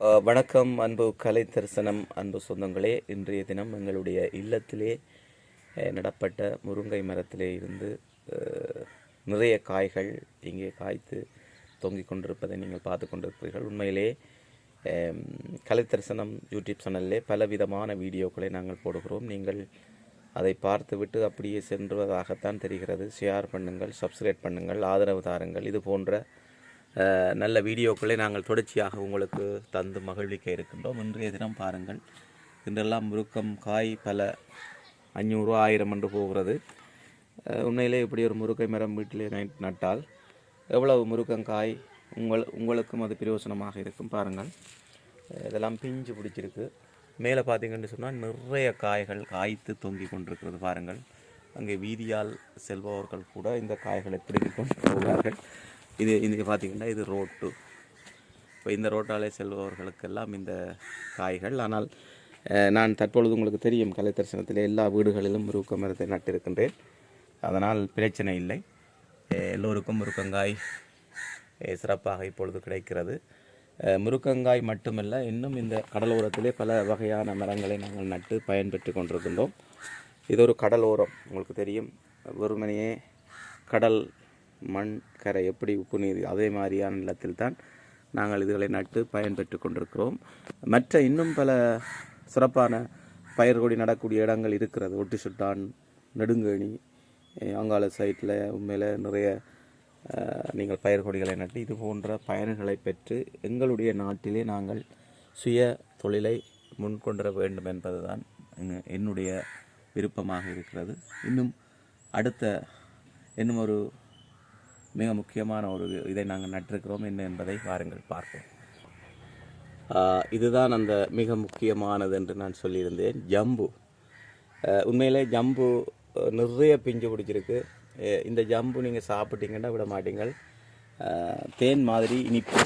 வணக்கம் அன்பு கலை தரிசனம் அன்பு சொந்தங்களே. இன்றைய தினம் எங்களுடைய இல்லத்திலே நடப்பட்ட முருங்கை மரத்திலே இருந்து நிறைய காய்கள் இங்கே காய்த்து தொங்கிக் கொண்டிருப்பதை நீங்கள் பார்த்து கொண்டிருக்கிறீர்கள் உண்மையிலே கலை தரிசனம் யூடியூப் சேனலிலே பல விதமான வீடியோக்களை நாங்கள் போடுகிறோம். நீங்கள் அதை பார்த்துவிட்டு அப்படியே சென்றுவதாகத்தான் தெரிகிறது. ஷேர் பண்ணுங்கள் சப்ஸ்கிரைப் பண்ணுங்கள் ஆதரவு தாருங்கள். இது போன்ற நல்ல வீடியோக்களை நாங்கள் தொடர்ச்சியாக உங்களுக்கு தந்து மகிழ்விக்க இருக்கின்றோம். இன்றைய தினம் பாருங்கள். இன்றெல்லாம் முருக்கம் காய் பல அஞ்சூறு ஆயிரம் என்று போகிறது. உண்மையிலே இப்படி ஒரு முருக்கை மரம் வீட்டிலே நட்- நட்டால் எவ்வளவு முருக்கங்காய் உங்கள் உங்களுக்கும் அது பிரயோசனமாக இருக்கும் பாருங்கள். இதெல்லாம் பிஞ்சு பிடிச்சிருக்கு. மேலே பார்த்தீங்கன்னு சொன்னால் நிறைய காய்கள் காய்த்து தொங்கி கொண்டிருக்கிறது பாருங்கள். அங்கே வீதியால் செல்பவர்கள் கூட இந்த காய்களை பிடித்து கொண்டு போவார்கள் இது இன்றைக்கி பார்த்தீங்கன்னா இது ரோட்டு. இப்போ இந்த ரோட்டாலே செல்பவர்களுக்கெல்லாம் இந்த காய்கள். ஆனால் நான் தற்பொழுது உங்களுக்கு தெரியும் கலை தரிசனத்தில் எல்லா வீடுகளிலும் முருக்க மரத்தை நட்டிருக்கின்றேன். அதனால் பிரச்சனை இல்லை. எல்லோருக்கும் முருக்கங்காய் சிறப்பாக இப்பொழுது கிடைக்கிறது. முருக்கங்காய் மட்டுமல்ல இன்னும் இந்த கடலோரத்திலே பல வகையான மரங்களை நாங்கள் நட்டு பயன்பெற்று கொண்டிருக்கின்றோம். இது ஒரு கடலோரம் உங்களுக்கு தெரியும். வெறுமனையே கடல் மண் கரை எப்படி உப்பு நீர் அதே மாதிரியான நிலத்தில் தான் நாங்கள் இதுகளை நட்டு பயன்பெற்று கொண்டிருக்கிறோம். மற்ற இன்னும் பல சிறப்பான பயிர்கொடி நடக்கூடிய இடங்கள் இருக்கிறது. ஒட்டு சுட்டான் நெடுங்கேணி அங்காள சைட்டில் உண்மையில் நிறைய நீங்கள் பயிர்கொடிகளை நட்டு இது போன்ற பயன்களை பெற்று எங்களுடைய நாட்டிலே நாங்கள் சுய தொழிலை முன்கொண்டு வேண்டும் என்பதுதான் என்னுடைய விருப்பமாக இருக்கிறது. இன்னும் அடுத்த இன்னும் ஒரு மிக முக்கியமான ஒரு இதை நாங்கள் நட்டிருக்கிறோம். என்ன என்பதை வாருங்கள் பார்ப்போம். இதுதான் அந்த மிக முக்கியமானது என்று நான் சொல்லியிருந்தேன். ஜம்பு. உண்மையிலே ஜம்பு நிறைய பிஞ்சு பிடிச்சிருக்கு. இந்த ஜம்பு நீங்கள் சாப்பிட்டீங்கன்னா விட மாட்டீங்கள். தேன் மாதிரி இனிப்பு.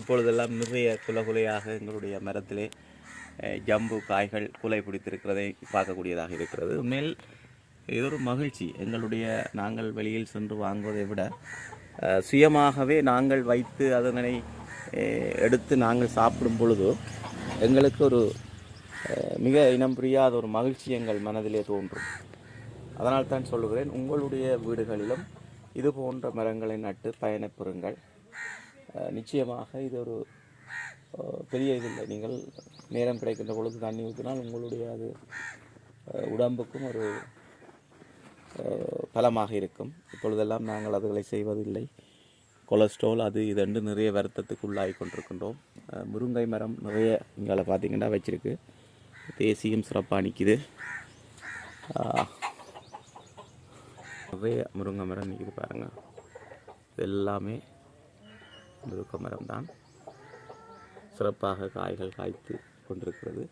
இப்பொழுதெல்லாம் நிறைய குலகுலையாக எங்களுடைய மரத்திலே ஜம்பு காய்கள் குலை பிடித்திருக்கிறதை பார்க்கக்கூடியதாக இருக்கிறது. உண்மையில் இது ஒரு மகிழ்ச்சி. எங்களுடைய நாங்கள் வெளியில் சென்று வாங்குவதை விட சுயமாகவே நாங்கள் வைத்து அதனை எடுத்து நாங்கள் சாப்பிடும் பொழுது எங்களுக்கு ஒரு மிக இனம் புரியாத ஒரு மகிழ்ச்சி எங்கள் மனதிலே தோன்றும். அதனால் தான் சொல்லுகிறேன் உங்களுடைய வீடுகளிலும் இது போன்ற மரங்களை நட்டு பயணப்பெறுங்கள். நிச்சயமாக இது ஒரு பெரிய இதில்லை. நீங்கள் நேரம் கிடைக்கின்ற பொழுது தண்ணி ஊற்றினால் உங்களுடைய அது உடம்புக்கும் ஒரு பலமாக இருக்கும். இப்பொழுதெல்லாம் நாங்கள் அதுகளை செய்வதில்லை. கொலஸ்ட்ரால் அது இது நிறைய வருத்தத்துக்கு உள்ளாகி கொண்டிருக்கின்றோம். முருங்கை மரம் நிறைய இங்கே பார்த்தீங்கன்னா வச்சுருக்கு. தேசியம் சிறப்பாக நிற்கிது நிறைய முருங்கை மரம் நிற்கிது பாருங்கள் இது எல்லாமே முருங்கை மரம் தான் சிறப்பாக காய்கள் காய்த்து கொண்டிருக்கிறது.